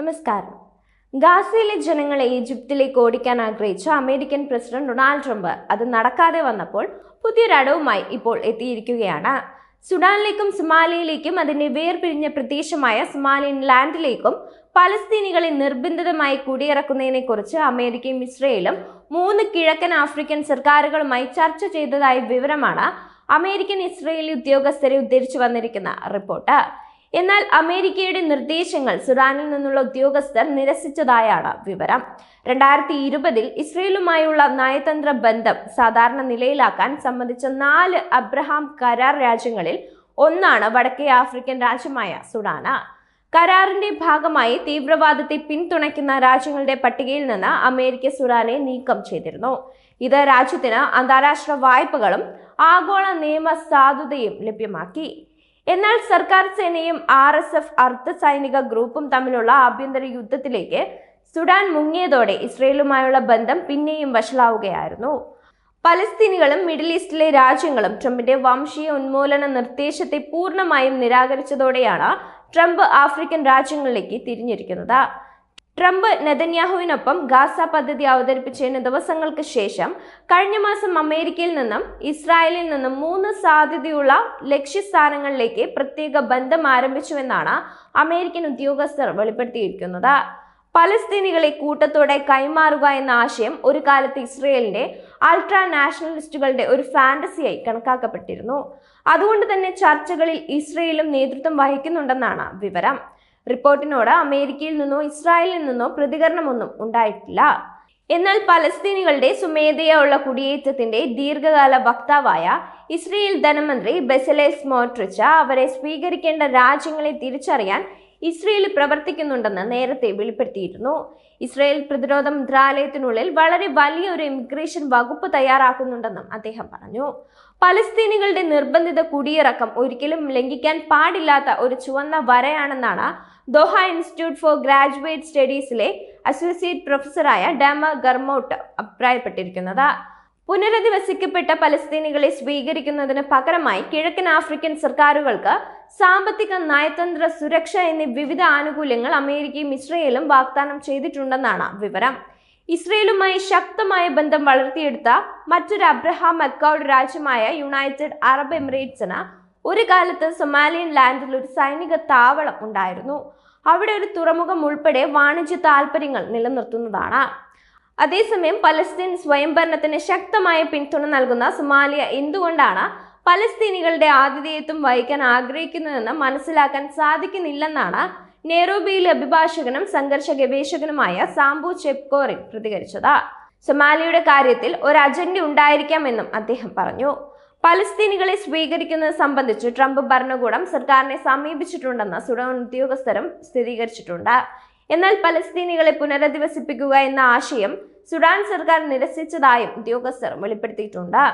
നമസ്കാരം. ഗാസയിലെ ജനങ്ങളെ ഈജിപ്തിലേക്ക് ഓടിക്കാൻ ആഗ്രഹിച്ച അമേരിക്കൻ പ്രസിഡന്റ് ഡൊണാൾഡ് ട്രംപ് അത് നടക്കാതെ വന്നപ്പോൾ പുതിയൊരടവുമായി ഇപ്പോൾ എത്തിയിരിക്കുകയാണ്. സുഡാനിലേക്കും സുമാലിയിലേക്കും അതിന്റെ വേർപിരിഞ്ഞ പ്രദേശമായ സുമാലിയൻ ലാൻഡിലേക്കും പലസ്തീനികളെ നിർബന്ധിതമായി കുടിയിറക്കുന്നതിനെ കുറിച്ച് അമേരിക്കയും ഇസ്രയേലും മൂന്ന് കിഴക്കൻ ആഫ്രിക്കൻ സർക്കാരുകളുമായി ചർച്ച ചെയ്തതായ വിവരമാണ് അമേരിക്കൻ ഇസ്രയേലി ഉദ്യോഗസ്ഥരെ ഉദ്ധരിച്ചു വന്നിരിക്കുന്ന റിപ്പോർട്ട്. എന്നാൽ അമേരിക്കയുടെ നിർദ്ദേശങ്ങൾ സുഡാനിൽ നിന്നുള്ള ഉദ്യോഗസ്ഥർ നിരസിച്ചതായാണ് വിവരം. രണ്ടായിരത്തി ഇരുപതിൽ ഇസ്രയേലുമായുള്ള നയതന്ത്ര ബന്ധം സാധാരണ നിലയിലാക്കാൻ സംബന്ധിച്ച നാല് അബ്രഹാം കരാർ രാജ്യങ്ങളിൽ ഒന്നാണ് വടക്കേ ആഫ്രിക്കൻ രാജ്യമായ സുഡാന. കരാറിന്റെ ഭാഗമായി തീവ്രവാദത്തെ പിന്തുണയ്ക്കുന്ന രാജ്യങ്ങളുടെ പട്ടികയിൽ നിന്ന് അമേരിക്ക സുഡാനെ നീക്കം ചെയ്തിരുന്നു. ഇത് രാജ്യത്തിന് അന്താരാഷ്ട്ര വായ്പകളും ആഗോള നിയമ സാധുതയും ലഭ്യമാക്കി. എന്നാൽ സർക്കാർ സേനയും ആർ എസ് എഫ് അർദ്ധ സൈനിക ഗ്രൂപ്പും തമ്മിലുള്ള ആഭ്യന്തര യുദ്ധത്തിലേക്ക് സുഡാൻ മുങ്ങിയതോടെ ഇസ്രയേലുമായുള്ള ബന്ധം പിന്നെയും വഷളാവുകയായിരുന്നു. പലസ്തീനികളും മിഡിൽ ഈസ്റ്റിലെ രാജ്യങ്ങളും ട്രംപിന്റെ വംശീയ ഉന്മൂലന നിർദ്ദേശത്തെ പൂർണമായും നിരാകരിച്ചതോടെയാണ് ട്രംപ് ആഫ്രിക്കൻ രാജ്യങ്ങളിലേക്ക് തിരിഞ്ഞിരിക്കുന്നത്. ട്രംപ് നെതന്യാഹുവിനൊപ്പം ഗാസ പദ്ധതി അവതരിപ്പിച്ചതിന് ദിവസങ്ങൾക്ക് ശേഷം കഴിഞ്ഞ മാസം അമേരിക്കയിൽ നിന്നും ഇസ്രായേലിൽ നിന്നും മൂന്ന് സാധ്യതയുള്ള ലക്ഷ്യസ്ഥാനങ്ങളിലേക്ക് പ്രത്യേക ബന്ധം ആരംഭിച്ചുവെന്നാണ് അമേരിക്കൻ ഉദ്യോഗസ്ഥർ വെളിപ്പെടുത്തിയിരിക്കുന്നത്. പലസ്തീനികളെ കൂട്ടത്തോടെ കൈമാറുക എന്ന ആശയം ഒരു കാലത്ത് ഇസ്രയേലിന്റെ അൾട്രാ നാഷണലിസ്റ്റുകളുടെ ഒരു ഫാന്റസിയായി കണക്കാക്കപ്പെട്ടിരുന്നു. അതുകൊണ്ട് തന്നെ ചർച്ചകളിൽ ഇസ്രയേലും നേതൃത്വം വഹിക്കുന്നുണ്ടെന്നാണ് വിവരം. റിപ്പോർട്ടിനോട് അമേരിക്കയിൽ നിന്നോ ഇസ്രായേലിൽ നിന്നോ പ്രതികരണമൊന്നും ഉണ്ടായിട്ടില്ല. എന്നാൽ പലസ്തീനികളുടെ സ്വമേധയുള്ള കുടിയേറ്റത്തിന്റെ ദീർഘകാല വക്താവായ ഇസ്രയേൽ ധനമന്ത്രി ബെസലേസ് മോട്രിച്ച അവരെ സ്വീകരിക്കേണ്ട രാജ്യങ്ങളെ തിരിച്ചറിയാൻ ഇസ്രയേൽ പ്രവർത്തിക്കുന്നുണ്ടെന്ന് നേരത്തെ വെളിപ്പെടുത്തിയിരുന്നു. ഇസ്രയേൽ പ്രതിരോധ മന്ത്രാലയത്തിനുള്ളിൽ വളരെ വലിയ ഒരു ഇമിഗ്രേഷൻ വകുപ്പ് തയ്യാറാക്കുന്നുണ്ടെന്നും അദ്ദേഹം പറഞ്ഞു. പലസ്തീനികളുടെ നിർബന്ധിത കുടിയിറക്കം ഒരിക്കലും ലംഘിക്കാൻ പാടില്ലാത്ത ഒരു ചുവന്ന വരയാണെന്നാണ് ദോഹ ഇൻസ്റ്റിറ്റ്യൂട്ട് ഫോർ ഗ്രാജുവേറ്റ് സ്റ്റഡീസിലെ അസോസിയേറ്റ് പ്രൊഫസറായ ഡാമ ഗർമോട്ട് അഭിപ്രായപ്പെട്ടിരിക്കുന്നത്. പുനരധിവസിക്കപ്പെട്ട പലസ്തീനികളെ സ്വീകരിക്കുന്നതിന് പകരമായി കിഴക്കൻ ആഫ്രിക്കൻ സർക്കാരുകൾക്ക് സാമ്പത്തിക നയതന്ത്ര സുരക്ഷ എന്നീ വിവിധ ആനുകൂല്യങ്ങൾ അമേരിക്കയും ഇസ്രയേലും വാഗ്ദാനം ചെയ്തിട്ടുണ്ടെന്നാണ് വിവരം. ഇസ്രയേലുമായി ശക്തമായ ബന്ധം വളർത്തിയെടുത്ത മറ്റൊരു അബ്രഹാം അക്കൗഡ് രാജ്യമായ യുണൈറ്റഡ് അറബ് എമിറേറ്റ്സിന് ഒരു കാലത്ത് സൊമാലിയൻ ലാൻഡിൽ ഒരു സൈനിക താവളം ഉണ്ടായിരുന്നു. അവിടെ ഒരു തുറമുഖം ഉൾപ്പെടെ വാണിജ്യ താൽപ്പര്യങ്ങൾ നിലനിർത്തുന്നതാണ്. അതേസമയം പലസ്തീൻ സ്വയംഭരണത്തിന് ശക്തമായ പിന്തുണ നൽകുന്ന സൊമാലിയ എന്തുകൊണ്ടാണ് പലസ്തീനികളുടെ ആതിഥേയത്വം വഹിക്കാൻ ആഗ്രഹിക്കുന്നതെന്ന് മനസ്സിലാക്കാൻ സാധിക്കുന്നില്ലെന്നാണ് നെയ്റോബിയിലെ അഭിഭാഷകനും സംഘർഷ ഗവേഷകനുമായ സാംബു ചെപ്കോറിൻ പ്രതികരിച്ചത്. സൊമാലിയുടെ കാര്യത്തിൽ ഒരു അജണ്ട ഉണ്ടായിരിക്കാമെന്നും അദ്ദേഹം പറഞ്ഞു. പലസ്തീനികളെ സ്വീകരിക്കുന്നത് സംബന്ധിച്ച് ട്രംപ് ഭരണകൂടം സർക്കാരിനെ സമീപിച്ചിട്ടുണ്ടെന്ന് സുഡാൻ ഉദ്യോഗസ്ഥരും സ്ഥിരീകരിച്ചിട്ടുണ്ട്. എന്നാൽ പലസ്തീനികളെ പുനരധിവസിപ്പിക്കുക എന്ന ആശയം സുഡാൻ സർക്കാർ നിരസിച്ചതായും ഉദ്യോഗസ്ഥർ വെളിപ്പെടുത്തിയിട്ടുണ്ട്.